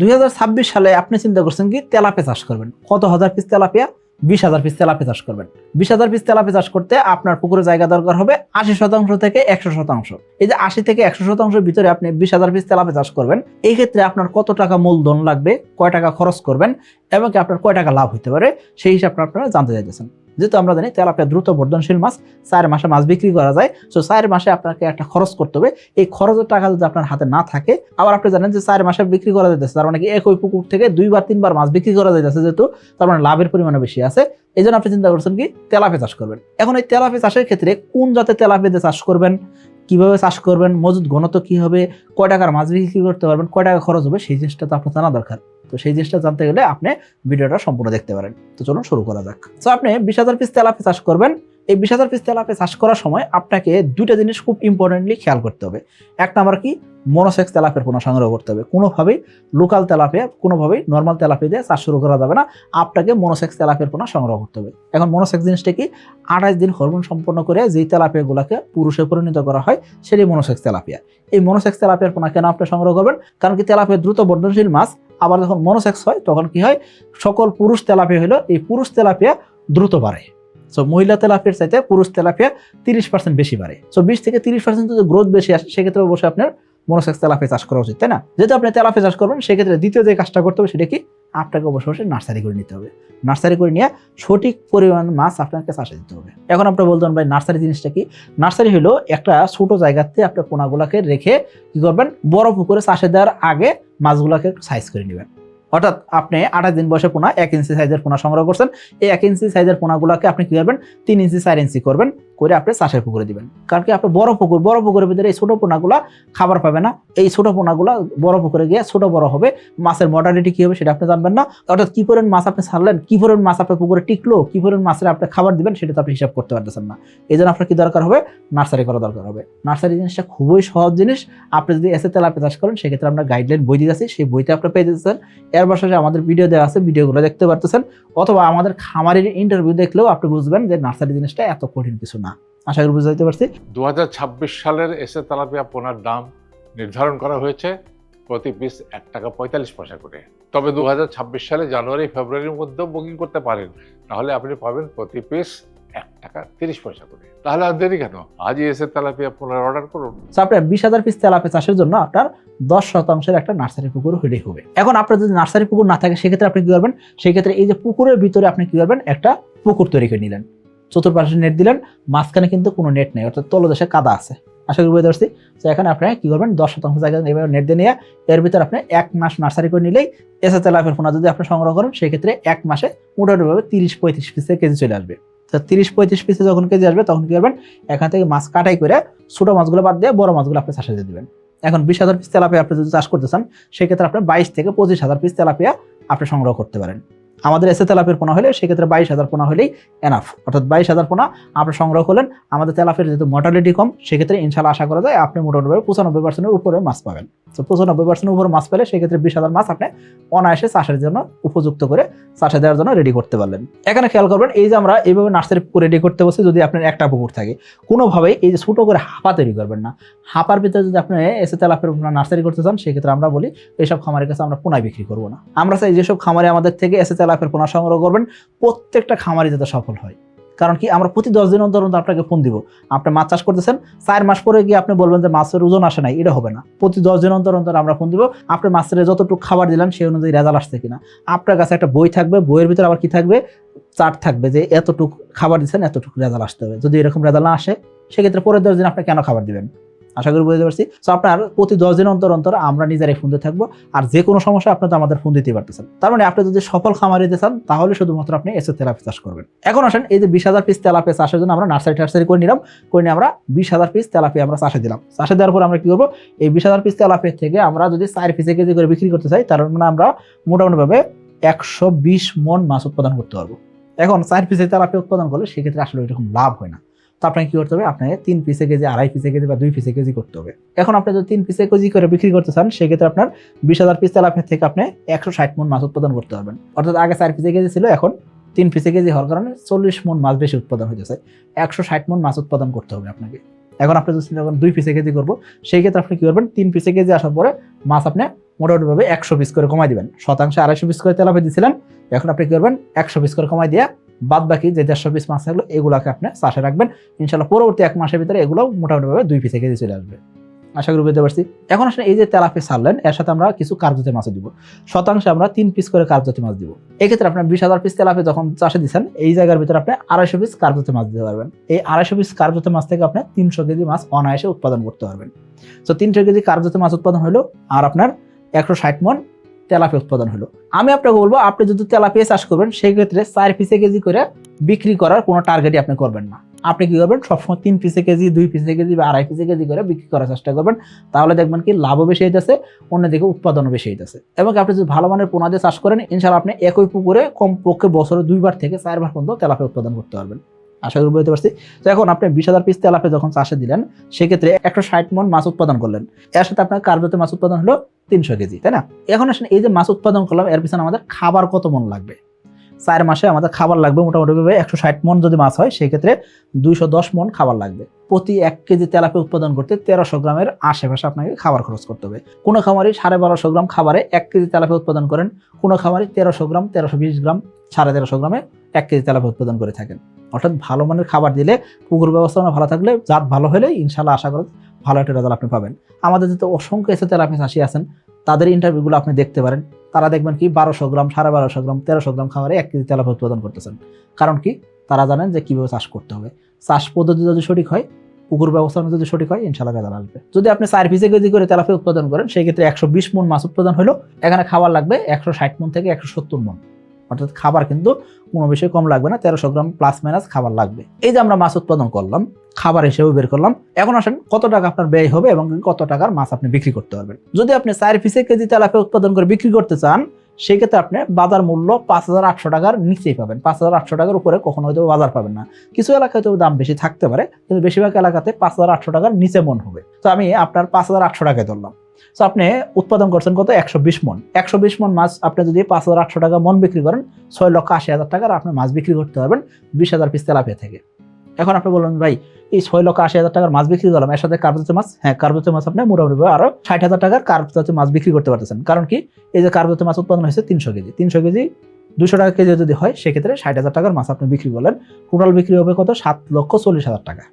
দুই হাজার ছাব্বিশ সালে আপনি চিন্তা করছেন কি তেলাপে চাষ করবেন। কত হাজার পিস তেলাপিয়া? বিশ হাজার পিস তেলাপি চাষ করবেন। বিশ হাজার পিস তেলাপি চাষ করতে আপনার পুকুরে জায়গা দরকার হবে আশি শতাংশ থেকে একশো শতাংশ। এই যে আশি থেকে একশো শতাংশের ভিতরে আপনি বিশ হাজার পিস তেলাপি চাষ করবেন, এই ক্ষেত্রে আপনার কত টাকা মূলধন লাগবে, কয় টাকা খরচ করবেন এবং আপনার কয় টাকা লাভ হতে পারে, সেই হিসাবটা আপনারা জানতে চাইতেছেন। যেহেতু আমরা জানি তেলাপিয়া দ্রুত বর্ধনশীল মাছ, চার মাসে মাছ বিক্রি করা যায়। সো চার মাসে আপনাকে একটা খরচ করতে হবে। এই খরচের টাকা যদি আপনার হাতে না থাকে, আবার আপনি জানেন যে চার মাসে বিক্রি করা যাইতেছে, তার মানে কি একই পুকুর থেকে দুইবার, তিনবার মাছ বিক্রি করা যাইতেছে যেহেতু, তার মানে লাভের পরিমাণে বেশি আছে। এই জন্য আপনি চিন্তা করছেন কি তেলাপি চাষ করবেন। এখন এই তেলাপি চাষের ক্ষেত্রে কোন জাতের তেলাপিতে চাষ করবেন, কীভাবে চাষ করবেন মজুদ ঘনত্ব কি হবে, কয় টাকার মাছ বিক্রি করতে পারবেন, কয় টাকা খরচ হবে, সেই জিনিসটা তো আপনার জানা দরকার। তো সেই জিনিসটা জানতে গেলে আপনি ভিডিওটা সম্পূর্ণ দেখতে পারেন। তো চলুন শুরু করা যাক। তো আপনি বিশ হাজার পিস তেলাপি চাষ করবেন। এই বিশ হাজার পিস তেলাপি চাষ করার সময় আপনাকে দুইটা জিনিস খুব ইম্পর্টেন্টলি খেয়াল করতে হবে। এক নাম্বার কি? মনোসেক্স তেলাপের পোনা সংগ্রহ করতে হবে। কোনোভাবেই লোকাল তেলাপিয়া, কোনোভাবেই নর্মাল তেলাপি দিয়ে চাষ শুরু করা যাবে না। আপনাকে মনোসেক্স তেলাপের পোনা সংগ্রহ করতে হবে। এখন মনোসেক্স জিনিসটা কি? আঠাশ দিন হরমোন সম্পন্ন করে যেই তেলাপিয়াগুলোকে পুরুষে পরিণত করা হয়, সেটাই মনোসেক্স তেলাপিয়া। এই মনোসেক্স তেলাপিয়ার পোনা কেন আপনি সংগ্রহ করবেন? কারণ কি তেলাপিয়া দ্রুত বর্ধনশীল মাছ আবার যখন মনোসেক্স হয়, তখন কি হয়? সকল পুরুষ তেলাপিয়া হলো এই পুরুষ তেলাপিয়া দ্রুত বাড়ে। সো মহিলা তেলাপিয়ার চাইতে পুরুষ তেলাপিয়া তিরিশ পার্সেন্ট বেশি বাড়ে। সো বিশ থেকে তিরিশ পার্সেন্ট যদি গ্রোথ বেশি আসে, সেক্ষেত্রে অবশ্যই আপনার মনোসেক্স তেলাপিয়া চাষ করা উচিত, তাই না? যেহেতু আপনি তেলাপিয়া চাষ করবেন, সেক্ষেত্রে দ্বিতীয় যে কাজটা করতে হবে, সেটা কি? আপনাকে অবশ্যই অবশ্যই নার্সারি করে নিতে হবে। নার্সারি করে নিয়ে সঠিক পরিমাণ মাছ আপনাকে চাষে দিতে হবে। এখন আপনি বলতেন ভাই নার্সারি জিনিসটা কি? নার্সারি হলো একটা ছোট জায়গাতে আপনার পোনাগুলাকে রেখে কি করবেন? বড় পুকুরে চাষে দেওয়ার আগে মাছগুলোকে সাইজ করে নেবেন। অর্থাৎ আপনি আঠাশ দিন বয়সে পোনা এক ইঞ্চি সাইজের পোনা সংগ্রহ করছেন। এই এক ইঞ্চি সাইজের পোনাগুলোকে আপনি কী করবেন? তিন ইঞ্চি চার ইঞ্চি করবেন। করে আপনি চাষের পুকুরে দিবেন। কারণ কি আপনার বড় পুকুর, বড় পুকুরের ভিতরে এই ছোট পোনাগুলা খাবার পাবে না। এই ছোট পোনাগুলা বড় পুকুরে গিয়ে ছোট বড় হবে। মাছের মর্টালিটি কি হবে সেটা আপনি জানবেন না। অর্থাৎ কি পরিমাণ মাছ আপনি ছাড়লেন, কি পরিমাণ মাছ আপনার পুকুরে টিকলো, কি পরিমাণ মাছের আপনি খাবার দিবেন সেটা তো আপনি হিসাব করতে পারতেছেন না। এই জন্য আপনার কি দরকার হবে? নার্সারি করা দরকার হবে। নার্সারি জিনিসটা খুবই সহজ জিনিস। আপনি যদি এসে তেলাপি চাষ করেন, সেক্ষেত্রে আমরা গাইডলাইন বই দিয়েছি। সেই বইতে আপনি পেয়ে যেতেছেন। এর পাশে আমাদের ভিডিও দেওয়া আছে, ভিডিওগুলো দেখতে পারতেছেন। অথবা আমাদের খামারের ইন্টারভিউ দেখলেও আপনি বুঝবেন যে নার্সারি জিনিসটা এত কঠিন কিছু না। আশা করি বুঝতে পারছি। দু হাজার ছাব্বিশ সালের এসে তেলাপিয়া পোনার দাম নির্ধারণ করা হয়েছে প্রতি পিস এক টাকা পঁয়তাল্লিশ পয়সা করে। তবে দু হাজার ছাব্বিশ সালে জানুয়ারি ফেব্রুয়ারির মধ্যেও বুকিং করতে পারেন তাহলে আপনি পাবেন প্রতি পিস এক টাকা তিরিশ পয়সা করে। তাহলে আর দেরি কেন? আজই এসে তেলাপিয়া পোনার অর্ডার করুন। আপনার বিশ হাজার পিস তেলাপি চাষের জন্য আপনার দশ শতাংশের একটা নার্সারি পুকুর হলেই হবে। এখন আপনার যদি নার্সারি পুকুর না থাকে সেক্ষেত্রে আপনি কি করবেন? সেক্ষেত্রে এই যে পুকুরের ভিতরে আপনি কি করবেন? একটা পুকুর তৈরি করে নিলেন। চতুর্পাশে নেট দিলেন, মাঝখানে কিন্তু কোনো নেট নেই, অর্থাৎ তলদেশে কাদা আছে। আশা করি বুঝতে পারছি? তো এখানে আপনি কি করবেন? দশ শতাংশ জায়গা এভাবে নেট দিয়ে নিয়ে, এর ভিতরে আপনি এক মাস নার্সারি করে নিলেই এসে তেলাপের পোনা যদি আপনি সংগ্রহ করেন, সেক্ষেত্রে এক মাসে মোটামুটিভাবে তিরিশ পঁয়ত্রিশ পিসে কেজি চলে আসবে। তো তিরিশ পঁয়ত্রিশ পিসে যখন কেজি আসবে, তখন কি করবেন? এখান থেকে মাছ কাটাই করে ছোটো মাছগুলো বাদ দিয়ে বড় মাছগুলো আপনি চাষে দিয়ে দেবেন। এখন বিশ হাজার পিস তেলাপিয়া আপনি যদি চাষ করতে চান, সেক্ষেত্রে আপনি বাইশ থেকে পঁচিশ হাজার পিস তেলাপিয়া আপনি সংগ্রহ করতে পারেন। আমাদের এসে তেলাপের পোনা হলে সেক্ষেত্রে বাইশ হাজার পোনা হলেই এনাফ অর্থাৎ বাইশ হাজার পোনা আপনি সংগ্রহ করলেন, আমাদের তেলাপের যেহেতু মর্টালিটি কম, সেক্ষেত্রে ইনশাল্লাহ আশা করা যায় আপনি মোটামুটি পঁচানব্বই পার্সেন্টের উপরে মাছ পাবেন। তো পঁচানব্বই পার্সেন্টের উপরে মাছ পেলে সেক্ষেত্রে বিশ হাজার মাছ আপনি অনায়াসে চাষের জন্য উপযুক্ত করে চাষে দেওয়ার জন্য রেডি করতে পারলেন। এখানে খেয়াল করবেন, এই যে আমরা এইভাবে নার্সারি রেডি করতে বসে যদি আপনার একটা পুকুর থাকে, কোনোভাবেই এই যে ছোটো করে হাঁপা তৈরি করবেন না। হাঁপার ভিতরে যদি আপনি এসে তেলাপের নার্সারি করতে চান, সেক্ষেত্রে আমরা বলি এইসব খামারের কাছে আমরা পোনায় বিক্রি করব না। আমরা চাই যেসব খামারে আমাদের থেকে এসে তেলাপের পোনা সংগ্রহ করবেন, প্রত্যেকটা খামারে যাতে সফল হয়। কারণ কি, আমরা প্রতি দশ দিন অন্তর অন্তর আপনাকে ফোন দিব। আপনি মাছ চাষ করতেছেন, চার মাস পরে গিয়ে আপনি বলবেন যে মাছের ওজন আসে নাই, এটা হবে না। প্রতি দশ দিন অন্তর অন্তর আমরা ফোন দিব, আপনি মাছের যতটুকু খাবার দিলেন সেই অনুযায়ী রেজাল্ট আসছে কিনা। আপনার কাছে একটা বই থাকবে, বইয়ের ভিতরে আবার কি থাকবে? চার্ট থাকবে যে এতটুকু খাবার দিচ্ছেন, এতটুকু রেজাল্ট আসতে হবে। যদি এরকম রেজাল্ট না আসে, সেক্ষেত্রে পরের দশ দিন আপনি কেন খাবার দিবেন? আশা করি বুঝতে পারছি। তো আপনার প্রতি দশ দিন অন্তর অন্তর আমরা নিজেরাই ফোন দিয়ে থাকব। আর যে কোনো সমস্যা আপনি তো আমাদের ফোন দিতে পারতেছেন। তার মানে আপনি যদি সফল খামার দিতে চান, তাহলে শুধুমাত্র আপনি এসে তেলাপি চাষ করবেন। এখন আসেন, এই যে বিশ হাজার পিস তেলাপি চাষের জন্য আমরা নার্সারি টার্সারি করে নিলাম। করে নিয়ে আমরা বিশ হাজার পিস তেলাপি আমরা চাষে দিলাম। চাষে দেওয়ার পর আমরা কি করব? এই বিশ হাজার পিস তেলাপি থেকে আমরা যদি চার পিসে কেজি করে বিক্রি করতে চাই, তার মানে আমরা মোটামুটিভাবে একশো বিশ মন মাছ উৎপাদন করতে পারব। এখন চার পিসে তেলাপি উৎপাদন করলে সেক্ষেত্রে আসলে এরকম লাভ হয় না। তো আপনাকে কি করতে হবে? আপনাকে তিন পিসে কেজি, আড়াই পিসে কেজি বা দুই পিসে কেজি করতে হবে। এখন আপনি যদি তিন পিসে কেজি করে বিক্রি করতে চান, সেক্ষেত্রে আপনার বিশ হাজার পিস তেলাপিয়া থেকে আপনি একশো ষাট মন মাছ উৎপাদন করতে পারবেন। অর্থাৎ আগে চার পিসে কেজি ছিল, এখন তিন পিসে কেজি হওয়ার কারণে চল্লিশ মন মাছ বেশি উৎপাদন হয়েছে একশো ষাট মন মাছ উৎপাদন করতে হবে আপনাকে। এখন আপনি যদি যখন দুই পিসে কেজি করব সেই ক্ষেত্রে আপনি কি করবেন? তিন পিসে কেজি আসার পরে মাছ আপনি মোটামুটিভাবে একশো পিস করে কমাই দিবেন। শতাংশে আড়াইশো পিস করে তেলাপিয়া দিয়েছিলেন এখন আপনি কি করবেন? একশো পিস করে কমাই দিয়ে বাদ বাকি যে দেড়শো পিস মাছ থাকল, এগুলোকে আপনি চাষে রাখবেন। ইনশাল্লাহ পরবর্তী এক মাসের ভিতরে এগুলো মোটামুটিভাবে দুই পিসে কেজি চলে আসবে। আশা করি বুঝতে পারছি। এখন আসলে এই যে তেলাপি ছাড়লেন, এর সাথে আমরা কিছু কার্যতে মাছ দিব। শতাংশে আমরা তিন পিস করে কার্যতে মাছ দিব। এক্ষেত্রে আপনার বিশ হাজার পিস তেলাপি যখন চাষে দিচ্ছেন, এই জায়গার ভিতরে আপনি আড়াইশো পিস কার্যতে মাছ দিতে পারবেন। এই আড়াইশো পিস কার্যতে মাছ থেকে আপনি তিনশো কেজি মাছ অনায়াসে উৎপাদন করতে পারবেন। তো তিনশো কেজি কার্যতে মাছ উৎপাদন হলো, আর আপনার একশো ষাট মন তেলাপি উৎপাদন হলো। আমি আপনাকে বলব, আপনি যদি তেলাপিয়া চাষ করবেন সেই ক্ষেত্রে চার পিসে কেজি করে বিক্রি করার কোনো টার্গেটই আপনি করবেন না। আপনি কি করবেন, সবসময় তিন পিসে কেজি, দুই পিসে কেজি বা আড়াই পিসে কেজি করে বিক্রি করার চেষ্টা করবেন। তাহলে দেখবেন কি লাভও বেশি হইতেছে, অন্যদিকে উৎপাদনও বেশি হইতেছে। এবং আপনি যদি ভালো মানের পোনা দিয়ে চাষ করেন ইনশাল্লাহ আপনি একই পুকুরে কমপক্ষে বছরে দুইবার থেকে চারবার পর্যন্ত তেলাপিয়া উৎপাদন করতে পারবেন। আশা করি বুঝতে পারছি। তো এখন আপনি বিশ হাজার পিস তেলাপে যখন চাষে দিলেন, সেক্ষেত্রে একশো ষাট মন মাছ উৎপাদন করলেন। এর সাথে আপনার কার্যতে মাছ উৎপাদন হলো তিনশো কেজি, তাই না? এখন আসেন, এই যে মাছ উৎপাদন করলাম, এর পিছনে আমাদের খাবার কত মন লাগবে? চার মাসে আমাদের খাবার লাগবে মোটামুটি একশো ষাট মন যদি মাছ হয়, সেক্ষেত্রে দুইশো দশ মন খাবার লাগবে। প্রতি এক কেজি তেলাপে উৎপাদন করতে তেরোশো গ্রামের আশেপাশে আপনাকে খাবার খরচ করতে হবে। কোনো খামারি সাড়ে বারোশো গ্রাম খাবারে এক কেজি তেলাপি উৎপাদন করেন, কোনো খামারি তেরোশো গ্রাম, তেরোশো বিশ গ্রাম, সাড়ে তেরোশো গ্রামে এক কেজি তেলাপি উৎপাদন করে থাকেন। অর্থাৎ ভালো মানের খাবার দিলে পুকুর ব্যবস্থাপনা ভালো থাকলে জাত ভালো হলে ইনশাল্লাহ আশা করি ভালো একটা রেজাল্ট আপনি পাবেন। আমাদের যেহেতু অসংখ্য এসে তেলাপি চাষি আছেন, তাদের ইন্টারভিউগুলো আপনি দেখতে পারেন। তারা দেখবেন কি বারোশো গ্রাম, সাড়ে বারোশো গ্রাম, তেরোশো গ্রাম খাবারে এক কেজি তেলাপি উৎপাদন করতেছেন। কারণ কি? তারা জানেন যে কীভাবে চাষ করতে হবে। চাষ পদ্ধতি যদি সঠিক হয়, পুকুর ব্যবস্থাপনা যদি সঠিক হয় ইনশাল্লাহ রেজাল্ট আসবে। যদি আপনি চার পিসে কেজি করে তেলাপি উৎপাদন করেন সেই ক্ষেত্রে একশো বিশ মন মাছ উৎপাদন হলো। এখানে খাবার লাগবে একশো ষাট মন থেকে একশো সত্তর মন। অর্থাৎ খাবার কিন্তু কোনো বিষয় কম লাগবে না, তেরোশো গ্রাম প্লাস মাইনাস খাবার লাগবে। এই যে আমরা মাছ উৎপাদন করলাম, খাবার হিসেবে বের করলাম, এখন আসেন কত টাকা আপনার ব্যয় হবে এবং কত টাকার মাছ আপনি বিক্রি করতে পারবেন। যদি আপনি চার পিসে কেজি তেলাপি উৎপাদন করে বিক্রি করতে চান, সেক্ষেত্রে আপনি বাজার মূল্য পাঁচ হাজার আটশো টাকার নিচেই পাবেন। পাঁচ হাজার আটশো টাকার উপরে কখনো হয়তো বাজার পাবেন না। কিছু এলাকায় তো দাম বেশি থাকতে পারে, কিন্তু বেশিরভাগ এলাকাতে পাঁচ হাজার আটশো টাকার নিচে মন হবে। তো আমি আপনার পাঁচ হাজার আটশো টাকায় ধরলাম। তো আপনি উৎপাদন করছেন কত? একশো বিশ মন। একশো বিশ মন মাছ আপনি যদি পাঁচ হাজার আটশো টাকা মন বিক্রি করেন, ছয় লক্ষ আশি হাজার টাকার আপনি মাছ বিক্রি করতে পারবেন, বিশ হাজার পিস তেলাপিয়া থেকে। এখন আপনি বললেন, ভাই, এই ছয় লক্ষ আশি হাজার টাকার মাছ বিক্রি করলাম, এর সাথে কার্বজাতীয় মাছ? হ্যাঁ কার্বজাতীয় মাছ আপনি মোটামুটি আরও ষাট হাজার টাকার কার্বজাতীয় মাছ বিক্রি করতে পারতেছেন। কারণ কি? এই যে কার্বজাতীয় মাছ উৎপাদন হয়েছে তিনশো কেজি। তিনশো কেজি দুশো টাকা কেজি যদি হয়, সেক্ষেত্রে ষাট হাজার টাকার মাছ আপনি বিক্রি করলেন। টোটাল বিক্রি হবে কত? সাত লক্ষ চল্লিশ হাজার টাকা।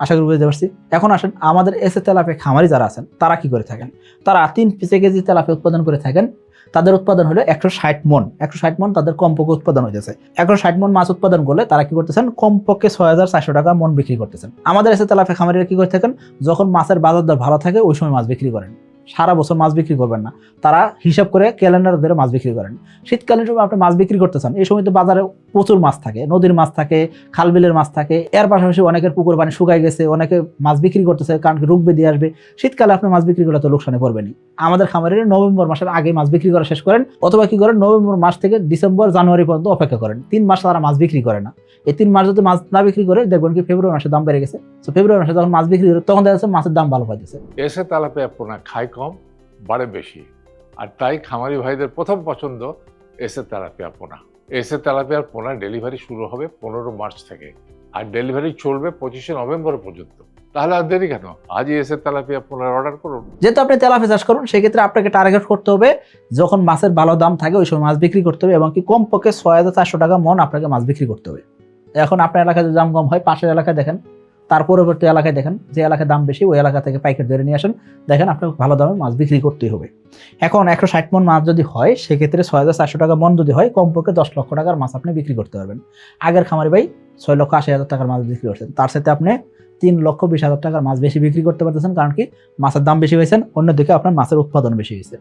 আশা করি বুঝতে পারছি। এখন আসেন, আমাদের এসে তেলাপে খামারি যারা আছেন, তারা কি করে থাকেন? তারা তিন পিসে কেজি তেলাপে উৎপাদন করে থাকেন। তাদের উৎপাদন হলো একশো ষাট মন। একশো ষাট মন তাদের কমপক্ষে উৎপাদন হয়েছে একশো ষাট মন মাছ উৎপাদন করলে তারা কি করতেছেন? কমপক্ষে ছয় হাজার চারশো টাকা মন বিক্রি করতেছেন। আমাদের এসে তেলাপে খামারিরা কি করে থাকেন? যখন মাছের বাজার দর ভালো থাকে, ওই সময় মাছ বিক্রি করেন। সারা বছর মাছ বিক্রি করবেন না। তারা হিসাব করে ক্যালেন্ডার ধরে মাছ বিক্রি করেন। শীতকালীন সময় আপনি মাছ বিক্রি করতে চান, এই সময় তো বাজারে প্রচুর মাছ থাকে, নদীর মাছ থাকে, খালবিলের মাছ থাকে, এর পাশাপাশি অনেকের পুকুর পানি শুকাই গেছে, অনেকে মাছ বিক্রি করতেছে, কারণ রোগ বেঁধে আসবে। শীতকালে আপনি মাছ বিক্রি করলে তো লোকসানে পড়বেনি আমাদের খামারের নভেম্বর মাসের আগে মাছ বিক্রি করা শেষ করেন, অথবা কি করেন, নভেম্বর মাস থেকে ডিসেম্বর, জানুয়ারি পর্যন্ত অপেক্ষা করেন। তিন মাস তারা মাছ বিক্রি করে না। এই তিন মাস যদি মাছ না বিক্রি করে, দেখবেন কি ফেব্রুয়ারি মাসে দাম বেড়ে গেছে। তো ফেব্রুয়ারি মাসে যখন মাছ বিক্রি করে, তখন দেখা যাচ্ছে মাছের দাম ভালো পাইতেছে। এসে তেলাপিয়া পোনা খায় কম, বাড়ে বেশি। আর তাই খামারি ভাইদের প্রথম পছন্দ এসে তেলাপিয়া পোনা। এসে তেলাপিয়ার পোনা ডেলিভারি শুরু হবে পনেরো মার্চ থেকে। আর ডেলিভারি চলবে পঁচিশে নভেম্বর পর্যন্ত। তাহলে আর দেরি কেন? আজই এসে তেলাপিয়া পোনার অর্ডার করুন। যেহেতু আপনি তেলাপিয়া চাষ করুন, সেক্ষেত্রে আপনাকে টার্গেট করতে হবে যখন মাছের ভালো দাম থাকে ওই সময় মাছ বিক্রি করতে হবে এবং কি কমপক্ষে ছয় হাজার চারশো টাকা মন আপনাকে মাছ বিক্রি করতে হবে। এখন আপনার এলাকায় দাম কম হয়, পাশের এলাকায় দেখেন তার পরবর্তী এলাকায় দেখেন, যে এলাকায় দাম বেশি, ওই এলাকা থেকে পাইকারি ধরে নিয়ে আসেন। দেখেন, আপনাকে ভালো দামে মাছ বিক্রি করতেই হবে। এখন একশো ষাট মন মাছ যদি হয়, সেক্ষেত্রে ছয় হাজার চারশো টাকা মন যদি হয়, কমপক্ষে দশ লক্ষ টাকার মাছ আপনি বিক্রি করতে পারবেন। আগের খামারি ভাই, ছয় লক্ষ আশি হাজার টাকার মাছ বিক্রি করছেন। তার সাথে আপনি তিন লক্ষ বিশ হাজার টাকার মাছ বেশি বিক্রি করতে পারতেছেন, কারণ কি, মাছের দাম বেশি হয়েছেন, অন্যদিকে আপনার মাছের উৎপাদন বেশি হয়েছে।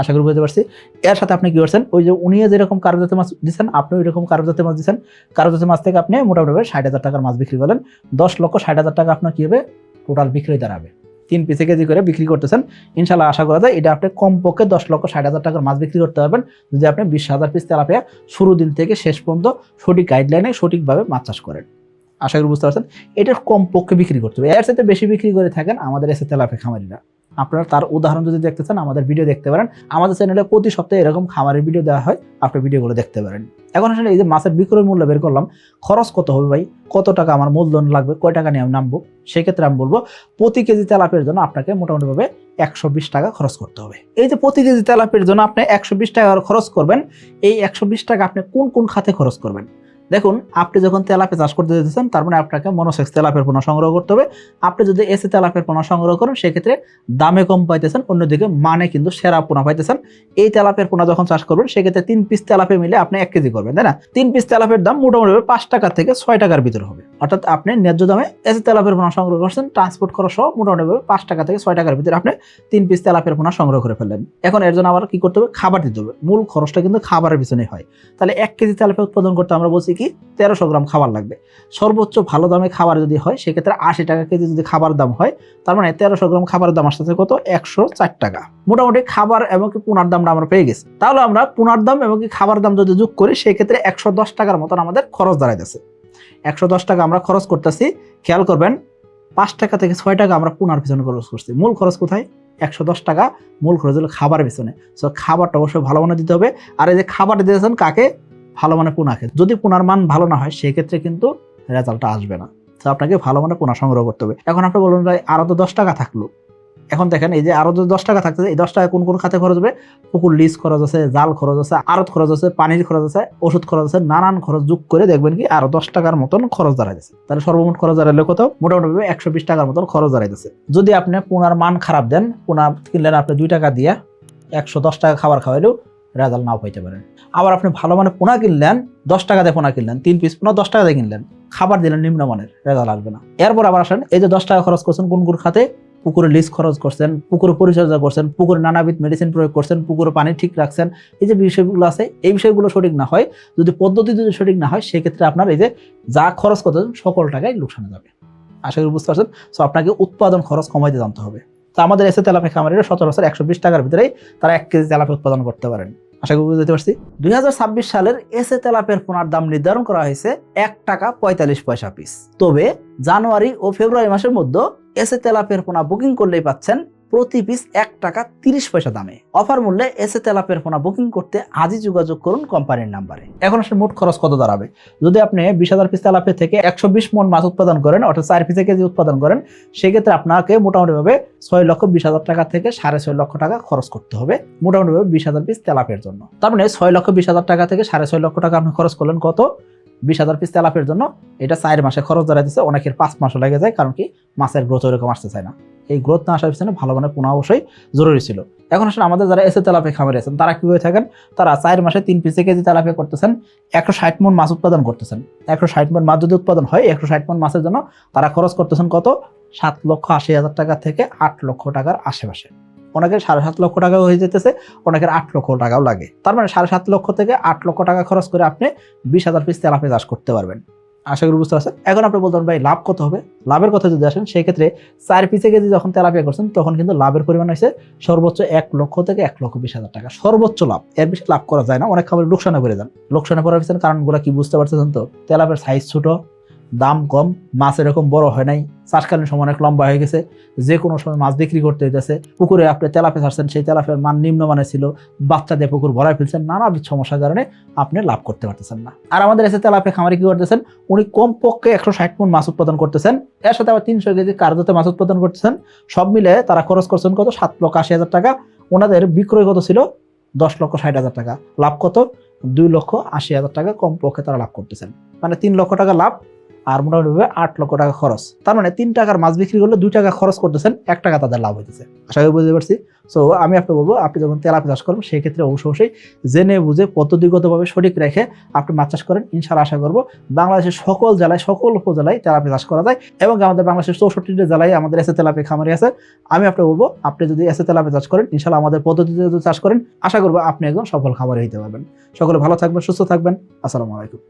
আশা করি বুঝতে পারছি। এর সাথে আপনি কি করছেন? ওই যে উনি যেরকম কারোজাতে মাছ দিচ্ছেন আপনি ওই রকম কারোজাতে মাছ দিচ্ছেন। কারোজাতে মাছ থেকে আপনি মোটামুটি ষাট হাজার টাকার মাছ বিক্রি করলেন। দশ লক্ষ ষাট হাজার টাকা আপনার কি হবে? টোটাল বিক্রি দাঁড়াবে তিন পিসে কেজি করে বিক্রি করতেছেন। ইনশাল্লাহ আশা করা যায়, এটা আপনি কমপক্ষে দশ লক্ষ ষাট হাজার টাকার মাছ বিক্রি করতে পারবেন। যদি আপনি বিশ হাজার পিস তেলাপিয়া শুরু দিন থেকে শেষ পর্যন্ত সঠিক গাইডলাইনে সঠিকভাবে মাছ চাষ করেন। আশা করি বুঝতে পারছেন? এটা কমপক্ষে বিক্রি করতে হবে। এর সাথে বেশি বিক্রি করে থাকেন আমাদের এসে তেলাপিয়া খামারিরা। আপনারা তার উদাহরণ যদি দেখতে চান, আমাদের ভিডিও দেখতে পারেন। আমাদের চ্যানেলে প্রতি সপ্তাহে এরকম খামারের ভিডিও দেওয়া হয়, আপনি ভিডিওগুলো দেখতে পারেন। এখন আসলে এই যে মাছের বিক্রয় মূল্য বের করলাম, খরচ কত হবে ভাই? কত টাকা আমার মূলধন লাগবে? কয় টাকা নিয়ে আমি নামবো? সেক্ষেত্রে আমি বলব, প্রতি কেজি তেলাপের জন্য আপনাকে মোটামুটিভাবে একশো বিশ টাকা খরচ করতে হবে। এই যে প্রতি কেজি তেলাপের জন্য আপনি একশো বিশ টাকা খরচ করবেন, এই একশো বিশ টাকা আপনি কোন কোন খাতে খরচ করবেন? দেখুন, আপনি যখন তেলাপে চাষ করতে যেতেছেন, তার মানে আপনাকে মনোসেক্স তেলাপের পোনা সংগ্রহ করতে হবে। আপনি যদি এসে তেলাপের পোনা সংগ্রহ করেন, সেক্ষেত্রে দামে কম পাইতেছেন, অন্যদিকে মানে কিন্তু সেরা পোনা পাইতেছেন। এই তেলাপের পোনা যখন চাষ করবেন, সেক্ষেত্রে তিন পিস তেলাপে মিলে আপনি এক কেজি করবেন, তাই না? তিন পিস তেলাপের দাম মোটামুটি পাঁচ টাকা থেকে ছয় টাকার ভিতরে হবে। অর্থাৎ আপনি ন্যায্য দামে এসে তেলাপের পোনা সংগ্রহ করছেন ট্রান্সপোর্ট খরচ সহ মোটামুটি পাঁচ টাকা থেকে ছয় টাকার ভিতরে আপনি তিন পিস তেলাপের পোনা সংগ্রহ করে ফেললেন। এখন এর জন্য আবার কি করতে হবে? খাবার দিতে হবে। মূল খরচটা কিন্তু খাবারের পিছনে হয়। তাহলে এক কেজি তেলাপে উৎপাদন করতে আমরা বলছি কি তেরোশো গ্রাম খাবার লাগবে। সর্বোচ্চ ভালো দামে খাবার যদি হয়, সেক্ষেত্রে আশি টাকা কেজি যদি খাবার দাম হয়, তার মানে তেরোশো গ্রাম খাবারের দাম আসতেছে কত? একশো চার টাকা। মোটামুটি খাবার এবং কি পুনার দামটা আমরা পেয়ে গেছি। তাহলে আমরা পুনার দাম এবং কি খাবার দাম যদি যোগ করি, সেক্ষেত্রে একশো দশ টাকার মতন আমাদের খরচ দাঁড়াইতেছে। একশো দশ টাকা আমরা খরচ করতেছি, খেয়াল করবেন, পাঁচ টাকা থেকে ছয় টাকা আমরা পুনার পিছনে খরচ করছি। মূল খরচ কোথায়? একশো দশ টাকা মূল খরচ হলো খাবার পিছনে। সো খাবারটা অবশ্যই ভালো মানের দিতে হবে। আর এই যে খাবার দিয়েছেন কাকে? ভালো মানে খেতে। যদি পোনার মান ভালো না হয়, সেক্ষেত্রে কিন্তু রেজাল্টটা আসবে না। তো আপনাকে ভালো মানে পোনা সংগ্রহ করতে হবে। এখন আপনি বলুন ভাই আরও তো দশ টাকা থাকল। এখন দেখেন, এই যে আরও যদি দশ টাকা থাকতেছে, এই দশ টাকা কোন কোন খাতে খরচ হবে? পুকুর লিজ খরচ আছে, জাল খরচ আছে, আড়ত খরচ আছে, পানির খরচ আছে, ওষুধ খরচ আছে, নানান খরচ যোগ করে দেখবেন কি আরও দশ টাকার মতন খরচ দাঁড়াইতেছে। তাহলে সর্বমোট খরচ দাঁড়ালে কত? মোটামুটি একশো বিশ টাকার মতন খরচ দাঁড়াইতেছে। যদি আপনি পোনার মান খারাপ দেন, পোনা কিনলেন আপনি দুই টাকা দিয়ে একশো দশ টাকা খাবার খাওয়াইলেও রেজাল্ট নাও পাইতে পারেন। আবার আপনি ভালো মানে পোনা কিনলেন, দশ টাকা দিয়ে পোনা কিনলেন, তিন পিস পোনা দশ টাকা দিয়ে কিনলেন, খাবার দিলেন নিম্নমানের রেজাল্ট আসবে না। এরপর আবার আসেন, এই যে দশ টাকা খরচ করছেন, কোন কোন খাতে? পুকুরে লিজ খরচ করছেন, পুকুরে পরিচর্যা করছেন, পুকুরে নানাবিধ মেডিসিন প্রয়োগ করছেন, পুকুরে পানি ঠিক রাখছেন, এই যে বিষয়গুলো আছে, এই বিষয়গুলো সঠিক না হয়, যদি পদ্ধতি যদি সঠিক না হয়, সেক্ষেত্রে আপনার এই যে যা খরচ করতেছেন, সকল টাকায় লোকসানে যাবে। আশা করি বুঝতে পারছেন? সো আপনাকে উৎপাদন খরচ কমাইতে জানতে হবে। তো আমাদের এসে তেলাপে খামারিরা সচরাচর একশো বিশ টাকার ভিতরেই তারা এক কেজি তেলাপে উৎপাদন করতে পারেন। আশা করি বুঝতে পারছি। দুই হাজার ছাব্বিশ সালের এসে তেলাপের পোনার দাম নির্ধারণ করা হয়েছে এক টাকা পঁয়তাল্লিশ পয়সা পিস তবে জানুয়ারি ও ফেব্রুয়ারি মাসের মধ্যে এসে তেলাপের পোনা বুকিং করলেই পাচ্ছেন প্রতি পিস এক টাকা তিরিশ পয়সা দামে। অফার মূল্যে এসে তেলাপের পোনা বুকিং করতে আজই যোগাযোগ করুন কোম্পানির নাম্বারে এখন আসলে মোট খরচ কত দাঁড়াবে? যদি আপনি বিশ হাজার পিস তেলাপে থেকে একশো বিশ মন মাছ উৎপাদন করেন, অর্থাৎ চার পিসে কেজি উৎপাদন করেন, সেক্ষেত্রে আপনাকে মোটামুটিভাবে ছয় লক্ষ বিশ হাজার টাকা থেকে সাড়ে ছয় লক্ষ টাকা খরচ করতে হবে, মোটামুটিভাবে বিশ হাজার পিস তেলাপের জন্য। তার মানে ছয় লক্ষ বিশ হাজার টাকা থেকে সাড়ে ছয় লক্ষ টাকা আপনি খরচ করলেন কত? বিশ হাজার পিস তেলাপের জন্য। এটা চার মাসে খরচ দাঁড়াইতেছে অনেকের পাঁচ মাসও লেগে যায়, কারণ কি মাছের গ্রোথ ওরকম আসতে চায় না। এই গ্রোথ না আসার পিছনে ভালো মানে পোনা অবশ্যই জরুরি ছিল। এখন আসলে আমাদের যারা এসে তেলাপে খামারে আছেন, তারা কি হয়ে থাকেন? তারা চার মাসে তিন পিসে কেজি তেলাপে করতেছেন, একশো ষাট মন মাছ উৎপাদন করতেছেন। একশো ষাট মন মাছ যদি উৎপাদন হয়, একশো ষাট মন মাছের জন্য তারা খরচ করতেছেন কত? সাত লক্ষ আশি হাজার টাকা থেকে আট লক্ষ টাকার আশেপাশে। অনেকের সাড়ে সাত লক্ষ টাকা হয়ে যেতেছে, অনেকের আট লক্ষ টাকাও লাগে। তার মানে সাড়ে সাত লক্ষ থেকে আট লক্ষ টাকা খরচ করে আপনি বিশ হাজার পিস তেলাপে চাষ করতে পারবেন। আশা করি বুঝতে পারছেন। এখন আপনি বলতেন ভাই, লাভ কত হবে? লাভের কথা যদি আসেন, সেক্ষেত্রে চার পিসে কেজি যখন তেলাপিয়া করছেন, তখন কিন্তু লাভের পরিমাণ হয়েছে সর্বোচ্চ এক লক্ষ থেকে এক লক্ষ বিশ হাজার টাকা। সর্বোচ্চ লাভ। এর বেশি লাভ করা যায় না। অনেক খাবার লোকসানে পড়ে যান লোকসানে পড়ার পিছনে কারণগুলো কি বুঝতে পারছেন তো? তেলাপের সাইজ ছোট দাম কম, মাছ এরকম বড় হয় নাই। চাষকালীন সময় অনেক লম্বা হয়ে গেছে। যে কোনো সময় মাছ বিক্রি করতে হইতেছে। পুকুরে আপনি তেলাপে ছাড়ছেন, সেই তেলাপের মান নিম্নমানের ছিল। বাচ্চা দিয়ে পুকুর ভরাই ফেলছেন, নানাবিধ সমস্যার কারণে আপনি লাভ করতে পারতেছেন না। আর আমাদের এসে তেলাপে খামারে কি করতেছেন? উনি কম পক্ষে একশো ষাট মন মাছ উৎপাদন করতেছেন। এর সাথে আবার তিনশো কেজি কার্যতে মাছ উৎপাদন করতেছেন। সব মিলে তারা খরচ করছেন কত? সাত লক্ষ আশি হাজার টাকা। ওনাদের বিক্রয় কত ছিল? দশ লক্ষ ষাট হাজার টাকা। লাভ কত? দুই লক্ষ আশি হাজার টাকা কম পক্ষে তারা লাভ করতেছেন। মানে তিন লক্ষ টাকা লাভ। আর মোটামুটি আট লক্ষ টাকা খরচ। তার মানে তিন টাকার মাছ বিক্রি করলে দুই টাকা খরচ করতেছেন, এক টাকা তাদের লাভ হইতেছে। আশা করি বুঝতে পারছি। সো আমি আপনাকে বলব, আপনি যখন তেলাপি চাষ করবেন সেই ক্ষেত্রে অবশ্যই অবশ্যই জেনে বুঝে পদ্ধতিগতভাবে সঠিক রেখে আপনি মাছ চাষ করেন। ইনশাল্লাহ আশা করব, বাংলাদেশের সকল জেলায়, সকল উপজেলায় তেলাপি চাষ করা যায় এবং আমাদের বাংলাদেশের চৌষট্টিটা জেলায় আমাদের এসে তেলাপি খামারি আছে। আমি আপনাকে বলব, আপনি যদি এসে তেলাপি চাষ করেন ইনশাল আমাদের পদ্ধতিতে যদি চাষ করেন, আশা করব আপনি একজন সফল খামারি হতে পারবেন। সকলে ভালো থাকবেন, সুস্থ থাকবেন। আসসালামু আলাইকুম।